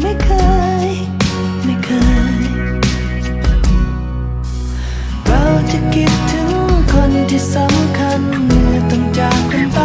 ไม่เคย ไม่เคย เราจะคิดถึงคนที่สำคัญเมื่อต้องจากกันไป